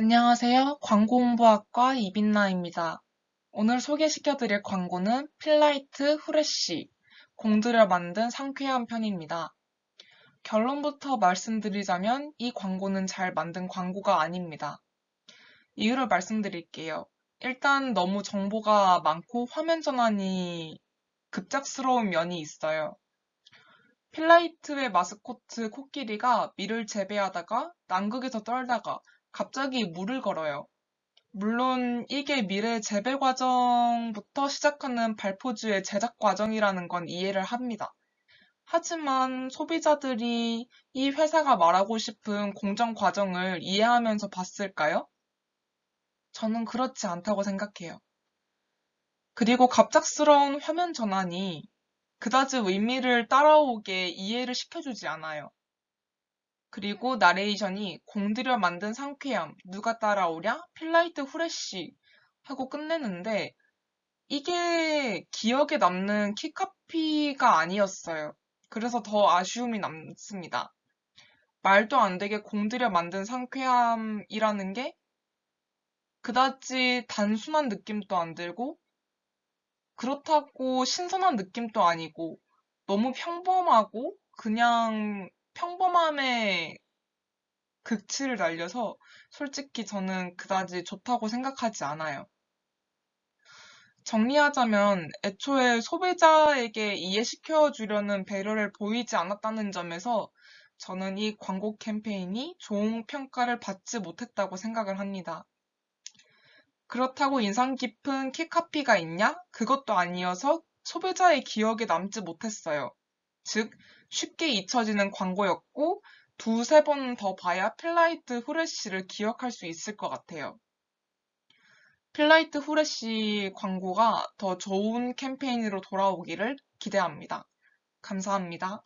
안녕하세요. 광고홍보학과 이빈나입니다. 오늘 소개시켜드릴 광고는 필라이트 후레쉬, 공들여 만든 상쾌한 편입니다. 결론부터 말씀드리자면 이 광고는 잘 만든 광고가 아닙니다. 이유를 말씀드릴게요. 일단 너무 정보가 많고 화면 전환이 급작스러운 면이 있어요. 필라이트의 마스코트 코끼리가 밀을 재배하다가 남극에서 떨다가 갑자기 물을 걸어요. 물론 이게 미래 재배 과정부터 시작하는 발포주의 제작 과정이라는 건 이해를 합니다. 하지만 소비자들이 이 회사가 말하고 싶은 공정 과정을 이해하면서 봤을까요? 저는 그렇지 않다고 생각해요. 그리고 갑작스러운 화면 전환이 그다지 의미를 따라오게 이해를 시켜주지 않아요. 그리고 나레이션이 공들여 만든 상쾌함, 누가 따라오랴? 필라이트 후레쉬 하고 끝내는데 이게 기억에 남는 키카피가 아니었어요. 그래서 더 아쉬움이 남습니다. 말도 안 되게 공들여 만든 상쾌함이라는 게 그다지 단순한 느낌도 안 들고 그렇다고 신선한 느낌도 아니고 너무 평범하고 그냥 평범함에 극치를 날려서 솔직히 저는 그다지 좋다고 생각하지 않아요. 정리하자면 애초에 소비자에게 이해시켜 주려는 배려를 보이지 않았다는 점에서 저는 이 광고 캠페인이 좋은 평가를 받지 못했다고 생각을 합니다. 그렇다고 인상 깊은 키카피가 있냐? 그것도 아니어서 소비자의 기억에 남지 못했어요. 즉, 쉽게 잊혀지는 광고였고 두세 번 더 봐야 필라이트 후레쉬를 기억할 수 있을 것 같아요. 필라이트 후레쉬 광고가 더 좋은 캠페인으로 돌아오기를 기대합니다. 감사합니다.